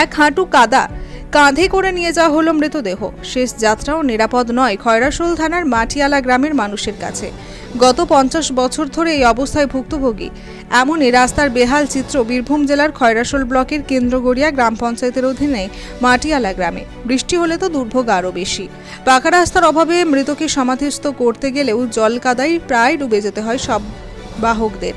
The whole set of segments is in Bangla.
এক হাঁটু কাদা। কাঁধে করে নিয়ে যাওয়া হলো মৃতদেহ। শেষ যাত্রাও নিরাপদ নয় খয়রাশোল থানার মাটিয়ালা গ্রামের মানুষের কাছে। গত পঞ্চাশ বছর ধরে এই অবস্থায় ভুক্তভোগী। এমনই রাস্তার বেহাল চিত্র বীরভূম জেলার খয়রাশোল ব্লকের কেন্দ্রগড়িয়া গ্রাম পঞ্চায়েতের অধীনে মাটিয়ালা গ্রামে। বৃষ্টি হলে তো দুর্ভোগ আরও বেশি। পাকা রাস্তার অভাবে মৃতকে সমাধিস্থ করতে গেলেও জল কাদায় প্রায় ডুবে যেতে হয় সব বাহকদের।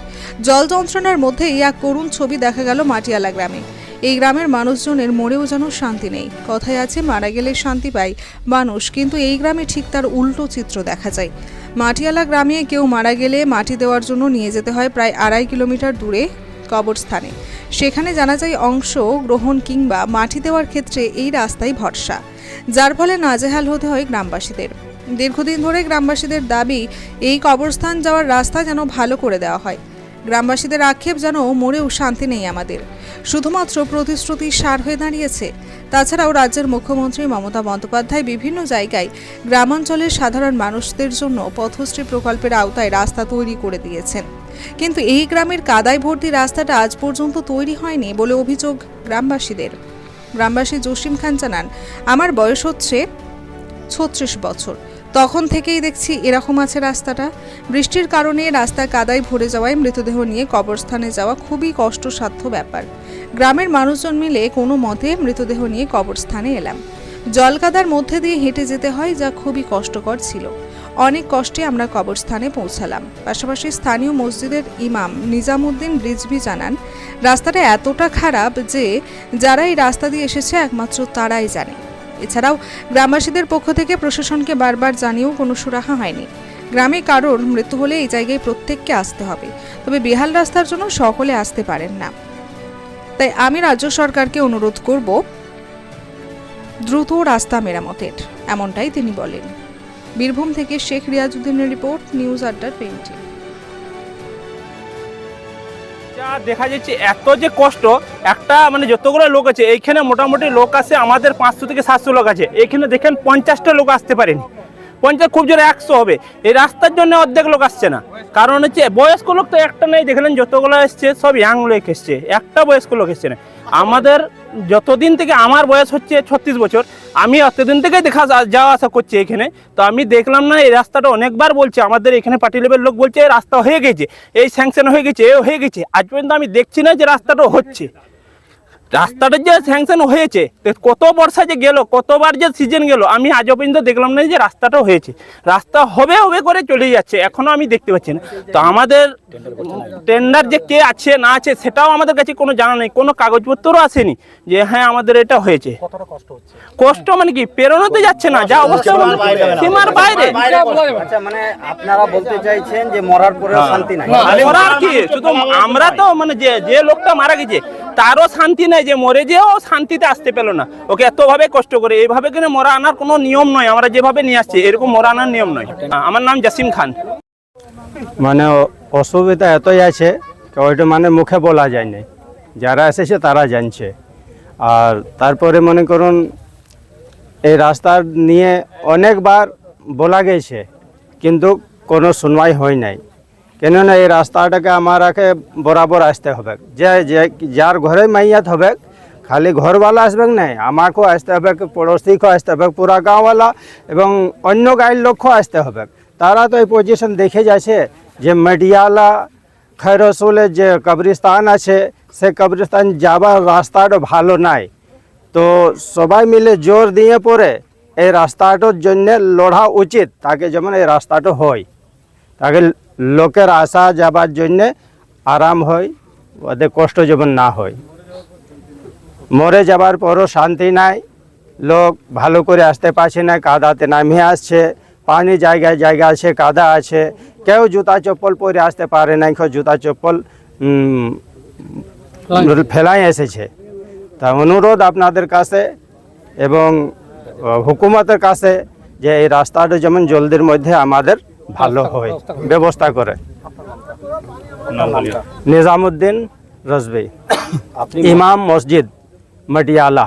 জল যন্ত্রণার মধ্যেই এক করুণ ছবি দেখা গেল মাটিয়ালা গ্রামে। এই গ্রামের মানুষজনের মরেও যেন শান্তি নেই। কথায় আছে, মারা গেলে শান্তি পায় মানুষ, কিন্তু এই গ্রামে ঠিক তার উল্টো চিত্র দেখা যায়। মাটিয়ালা গ্রামে কেউ মারা গেলে মাটি দেওয়ার জন্য নিয়ে যেতে হয় প্রায় আড়াই কিলোমিটার দূরে কবরস্থানে। সেখানে জানা যায় অংশ গ্রহণ কিংবা মাটি দেওয়ার ক্ষেত্রে এই রাস্তাই ভরসা। যার ফলে নাজেহাল হতে হয় গ্রামবাসীদের। দীর্ঘদিন ধরে গ্রামবাসীদের দাবি, এই কবরস্থান যাওয়ার রাস্তা যেন ভালো করে দেওয়া হয়। গ্রামবাসীদের আক্ষেপ যেন মরেও শান্তি নেই আমাদের। শুধুমাত্র প্রতিশ্রুতি সার হয়ে দাঁড়িয়েছে। তাছাড়াও রাজ্যের মুখ্যমন্ত্রী মমতা বন্দ্যোপাধ্যায় বিভিন্ন জায়গায় গ্রামাঞ্চলের সাধারণ মানুষদের জন্য পথশ্রী প্রকল্পের আওতায় রাস্তা তৈরি করে দিয়েছেন। কিন্তু এই গ্রামের কাদায় ভর্তি রাস্তাটা আজ পর্যন্ত তৈরি হয়নি বলে অভিযোগ গ্রামবাসীদের। গ্রামবাসী জসিম খান জানান, আমার বয়স হচ্ছে ছত্রিশ বছর। তখন থেকেই দেখছি এরকম আছে রাস্তাটা। বৃষ্টির কারণে রাস্তা কাদায় ভরে যাওয়ায় মৃতদেহ নিয়ে কবরস্থানে যাওয়া খুবই কষ্টসাধ্য ব্যাপার। গ্রামের মানুষজন মিলে কোনো মতে মৃতদেহ নিয়ে কবরস্থানে এলাম। জলকাদার মধ্যে দিয়ে হেঁটে যেতে হয় যা খুবই কষ্টকর ছিল। অনেক কষ্টে আমরা কবরস্থানে পৌঁছালাম। পাশাপাশি স্থানীয় মসজিদের ইমাম নিজামুদ্দিন রিজভি জানান, রাস্তাটা এতটা খারাপ যে যারা এই রাস্তা দিয়ে এসেছে একমাত্র তারাই জানে। এছাড়াও গ্রামবাসীদের পক্ষ থেকে প্রশাসনকে বারবার জানিয়েও কোনো সুরাহা হয়নি। গ্রামে কারোর মৃত্যু হলে এই জায়গায় প্রত্যেককে আসতে হবে। তবে বেহাল রাস্তার জন্য সকলে আসতে পারেন না। তাই আমি রাজ্য সরকারকে অনুরোধ করব, দ্রুত রাস্তা মেরামতের, এমনটাই তিনি বলেন। বীরভূম থেকে শেখ রিয়াজউদ্দিনের রিপোর্ট, নিউজ আড্ডা টোয়েন্টি। যা দেখা যাচ্ছে এত যে কষ্ট, একটা মানে যতগুলো লোক আছে, এইখানে মোটামুটি লোক আছে আমাদের পাঁচশো থেকে সাতশো লোক আছে। এইখানে দেখেন পঞ্চাশটা লোক আসতে পারেনি। পঞ্চাশ খুব জোরে একশো হবে। এই রাস্তার জন্য অর্ধেক লোক আসছে না। কারণ হচ্ছে বয়স্ক লোক তো একটা নেই, দেখলেন যতগুলো এসছে সব ইয়াং লোক এসছে। একটা বয়স্ক লোক এসছে না। আমাদের যতদিন থেকে আমার বয়স হচ্ছে ছত্রিশ বছর, আমি অতদিন থেকে দেখা যাওয়া আসা করছি এখানে। তো আমি দেখলাম না, এই রাস্তাটা অনেকবার বলছে, আমাদের এখানে পার্টি লেভেল লোক বলছে, এই রাস্তা হয়ে গেছে, এই স্যাংশন হয়ে গেছে এ হয়ে গেছে। আজ পর্যন্ত আমি দেখছি না যে রাস্তাটা হচ্ছে। রাস্তাটা যে স্যাংশন হয়েছে কত বর্ষা যে গেল কতবার যে সিজন গেল আমি আজও পর্যন্ত দেখলাম না যে রাস্তাটা হয়েছে। রাস্তা হবে হবে করে চলে যাচ্ছে এখনও আমি দেখতে পাচ্ছি না। তো আমাদের টেন্ডার যে কে আছে না আছে সেটাও আমাদের কাছে কোনো জানা নেই কোনো কাগজপত্রও আসেনি যে হ্যাঁ আমাদের এটা হয়েছে। কষ্ট মানে কি? পেরোনোতে যাচ্ছে না যা অবস্থা সীমার বাইরে আচ্ছা মানে আপনারা বলতে চাইছেন যে মরার পরেও শান্তি নাই। মরার কি? শুধু আমরা তো মানে যে যে লোকটা মারা গেছে তারও শান্তি নাই যে মরে যেও শান্তিতে আসতে পেল না। ওকে এতভাবে কষ্ট করে, এইভাবে কিনে মরা আনার কোনো নিয়ম নয়? আমরা যেভাবে নিয়ে আসছি, এরকম মরা আনার নিয়ম নয়। আমার নাম জাসিম খান। মানে অসুবিধা এতই আছে ওইটা মানে মুখে বলা যায় না যারা এসেছে তারা জানছে। আর তারপরে মনে করুন, এই রাস্তার নিয়ে অনেকবার বলা গেছে, কিন্তু কোনো শুনবাই হয় নাই। কেননা এই রাস্তাটাকে আমারাকে বরাবর আসতে হবে। যে যার ঘরে মাইয়াত হবে, খালি ঘরওয়ালা আসবে না আমাকেও আসতে হবে, পড়োশিকেও আসতে হবে, পুরা গাঁওয়ালা এবং অন্য গাঁয়ের লোকও আসতে হবে। তারা তো এই পজিশন দেখে যাচ্ছে যে মেডিয়ালা খৈরসুলের যে কবরিস্তান আছে, সে কবরিস্তান যাবার রাস্তাটা ভালো নাই। তো সবাই মিলে জোর দিয়ে পরে এই রাস্তাটার জন্য লড়া উচিত, তাকে যেমন এই রাস্তাটা হয়, তাকে লোকের আসা যাবার জন্য আরাম হয় ওদের কষ্ট যেমন না হয়। মরে যাবার পরও শান্তি নাই লোক ভালো করে আসতে পারছে না কাদাতে নামিয়ে আসছে পানি জায়গায় জায়গা আছে কাদা আছে কেউ জুতা চপ্পল পরে আসতে পারে না কেউ জুতা চপ্পল ফেলাই এসেছে। তা অনুরোধ আপনাদের কাছে এবং হুকুমতের কাছে যে এই রাস্তাটা যেমন জলদির মধ্যে আমাদের ভালো হয়। ব্যবস্থা করে। নিজামুদ্দিন রজবি ইমাম মসজিদ মটিয়ালা।